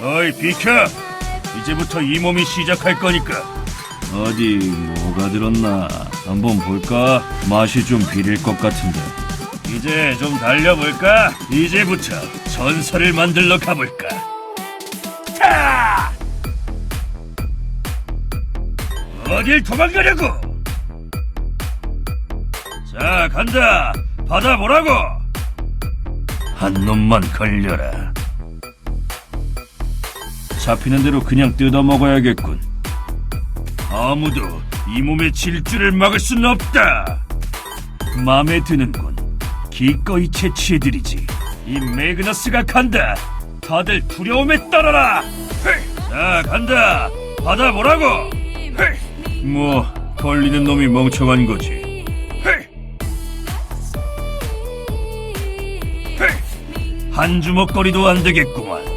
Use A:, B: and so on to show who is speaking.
A: 어이 비켜! 이제부터 이 몸이 시작할 거니까 어디 뭐가 들었나 한번 볼까? 맛이 좀 비릴 것 같은데 이제 좀 달려볼까? 이제부터 전설을 만들러 가볼까? 타! 어딜 도망가려고? 자 간다 받아보라고 한 놈만 걸려라 잡히는 대로 그냥 뜯어먹어야겠군. 아무도 이 몸의 질주를 막을 순 없다. 마음에 드는군. 기꺼이 채취해드리지. 이 매그너스가 간다. 다들 두려움에. 헤이! 자 간다. 받아보라고. 뭐 걸리는 놈이 멍청한 거지. 한 주먹거리도 안 되겠구만.